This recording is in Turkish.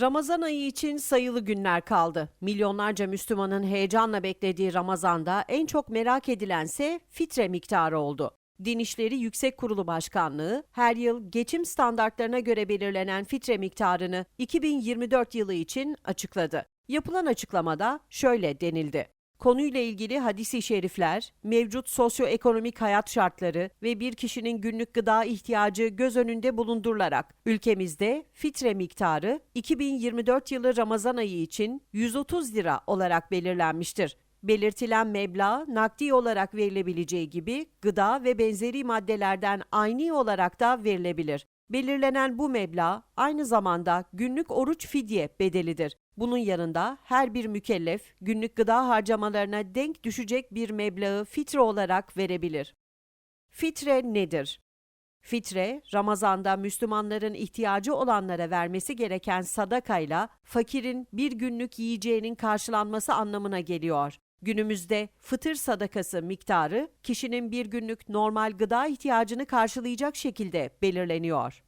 Ramazan ayı için sayılı günler kaldı. Milyonlarca Müslümanın heyecanla beklediği Ramazan'da en çok merak edilense fitre miktarı oldu. Din İşleri Yüksek Kurulu Başkanlığı her yıl geçim standartlarına göre belirlenen fitre miktarını 2024 yılı için açıkladı. Yapılan açıklamada şöyle denildi. Konuyla ilgili hadisi şerifler, mevcut sosyoekonomik hayat şartları ve bir kişinin günlük gıda ihtiyacı göz önünde bulundurularak ülkemizde fitre miktarı 2024 yılı Ramazan ayı için 130 lira olarak belirlenmiştir. Belirtilen meblağ nakdi olarak verilebileceği gibi gıda ve benzeri maddelerden aynı olarak da verilebilir. Belirlenen bu meblağ aynı zamanda günlük oruç fidye bedelidir. Bunun yanında her bir mükellef günlük gıda harcamalarına denk düşecek bir meblağı fitre olarak verebilir. Fitre nedir? Fitre, Ramazan'da Müslümanların ihtiyacı olanlara vermesi gereken sadakayla fakirin bir günlük yiyeceğinin karşılanması anlamına geliyor. Günümüzde fıtır sadakası miktarı kişinin bir günlük normal gıda ihtiyacını karşılayacak şekilde belirleniyor.